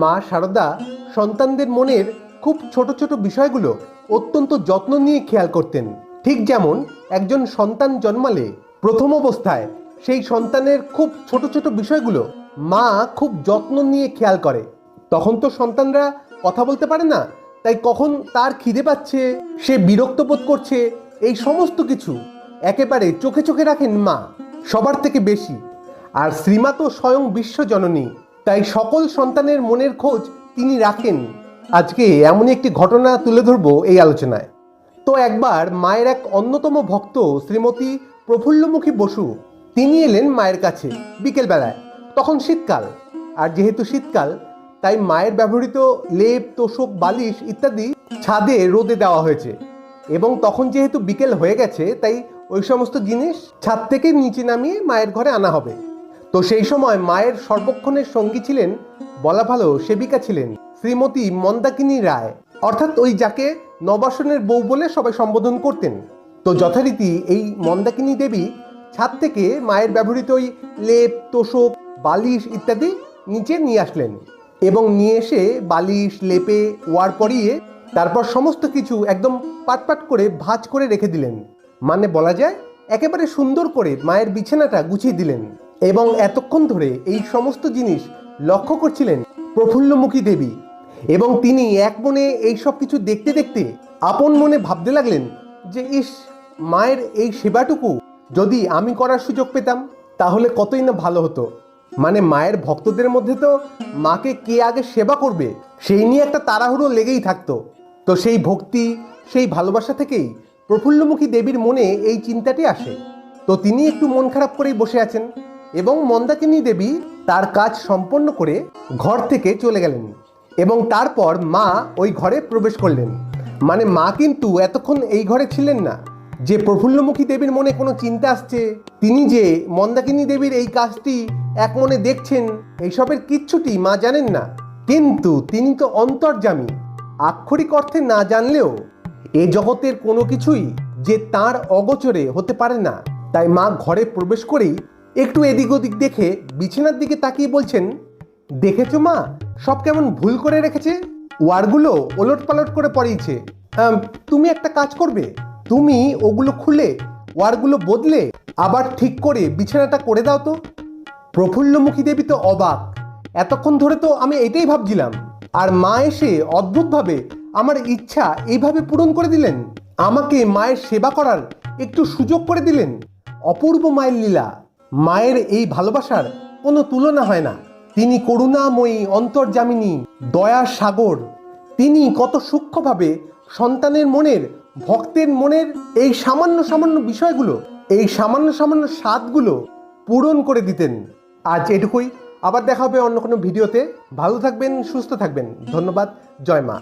মা শারদা সন্তানদের মনের খুব ছোট ছোট বিষয়গুলো অত্যন্ত যত্ন নিয়ে খেয়াল করতেন। ঠিক যেমন একজন সন্তান জন্মালে প্রথম অবস্থায় সেই সন্তানের খুব ছোট ছোট বিষয়গুলো মা খুব যত্ন নিয়ে খেয়াল করে। তখন তো সন্তানরা কথা বলতে পারে না, তাই কখন তার খিদে পাচ্ছে, সে বিরক্ত বোধ করছে, এই সমস্ত কিছু একেবারে চোখে চোখে রাখেন মা, সবার থেকে বেশি। আর শ্রীমা তো স্বয়ং বিশ্বজননী তাই সকল সন্তানের মনের খোঁজ তিনি রাখেন। আজকে এমনই একটি ঘটনা তুলে ধরবো এই আলোচনায়। তো একবার মায়ের এক অন্যতম ভক্ত শ্রীমতী প্রফুল্লমুখী বসু, তিনি এলেন মায়ের কাছে বিকেলবেলায়। তখন শীতকাল, আর যেহেতু শীতকাল, তাই মায়ের ব্যবহৃত লেপ, তোষক, বালিশ ইত্যাদি ছাদে রোদে দেওয়া হয়েছে। এবং তখন যেহেতু বিকেল হয়ে গেছে, তাই ওই সমস্ত জিনিস ছাদ থেকে নিচে নামিয়ে মায়ের ঘরে আনা হবে। তো সেই সময় মায়ের সর্বক্ষণের সঙ্গী ছিলেন, বলা ভালো সেবিকা ছিলেন, শ্রীমতী মন্দাকিনী রায়। অর্থাৎ ওই যাকে নবাসনের বউ বলে সবাই সম্বোধন করতেন। তো যথারীতি এই মন্দাকিনী দেবী ছাদ থেকে মায়ের ব্যবহৃত ওই লেপ, তোষক, বালিশ ইত্যাদি নিচে নিয়ে আসলেন এবং নিয়ে এসে বালিশ, লেপে, ওয়ার পরিয়ে তারপর সমস্ত কিছু একদম পাটপাট করে ভাঁজ করে রেখে দিলেন। মানে বলা যায় একেবারে সুন্দর করে মায়ের বিছানাটা গুছিয়ে দিলেন। এবং এতক্ষণ ধরে এই সমস্ত জিনিস লক্ষ্য করছিলেন প্রফুল্লমুখী দেবী এবং তিনি এক মনে এই সব কিছু দেখতে দেখতে আপন মনে ভাবতে লাগলেন যে, ইস, মায়ের এই সেবাটুকু যদি আমি করার সুযোগ পেতাম, তাহলে কতই না ভালো হতো। মানে মায়ের ভক্তদের মধ্যে তো মাকে কে আগে সেবা করবে, সেই নিয়ে একটা তাড়াহুড়ো লেগেই থাকতো। তো সেই ভক্তি, সেই ভালোবাসা থেকেই প্রফুল্লমুখী দেবীর মনে এই চিন্তাটি আসে। তো তিনি একটু মন খারাপ করেই বসে আছেন। এবং মন্দাকিনী দেবী তার কাজ সম্পন্ন করে ঘর থেকে চলে গেলেন এবং তারপর মা ওই ঘরে প্রবেশ করলেন। মানে মা কিন্তু এতক্ষণ এই ঘরে ছিলেন না। যে প্রফুল্লমুখী দেবীর মনে কোনো চিন্তা আসছে, তিনি যে মন্দাকিনী দেবীর এই কাজটি এক মনে দেখছেন, এইসবের কিচ্ছুটি মা জানেন না। কিন্তু তিনি তো অন্তর্জামী আক্ষরিক অর্থে না জানলেও এ জগতের কোনো কিছুই যে তার অগোচরে হতে পারে না। তাই মা ঘরে প্রবেশ করেই একটু এদিক ওদিক দেখে বিছানার দিকে তাকিয়ে বলছেন, দেখেছ মা, সব কেমন ভুল করে রেখেছে? ওয়ারগুলো ওলট পালট করে পড়িয়েছে। তুমি একটা কাজ করবে, তুমি ওগুলো খুলে ওয়ারগুলো বদলে আবার ঠিক করে বিছানাটা করে দাও তো। প্রফুল্লমুখী দেবী তো অবাক। এতক্ষণ ধরে তো আমি এটাই ভাবছিলাম, আর মা এসে অদ্ভুতভাবে আমার ইচ্ছা এইভাবে পূরণ করে দিলেন? আমাকে মায়ের সেবা করার একটু সুযোগ করে দিলেন? অপূর্ব মায়ের লীলা। মায়ের এই ভালোবাসার কোনো তুলনা হয় না। তিনি করুণাময়ী অন্তর্জামিনী দয়া সাগর। তিনি কত সূক্ষ্মভাবে সন্তানের মনের, ভক্তের মনের এই সামান্য সামান্য বিষয়গুলো, এই সামান্য সামান্য স্বাদগুলো পূরণ করে দিতেন। আজ এটুকুই। আবার দেখা হবে অন্য কোনো ভিডিওতে। ভালো থাকবেন, সুস্থ থাকবেন। ধন্যবাদ। জয় মা।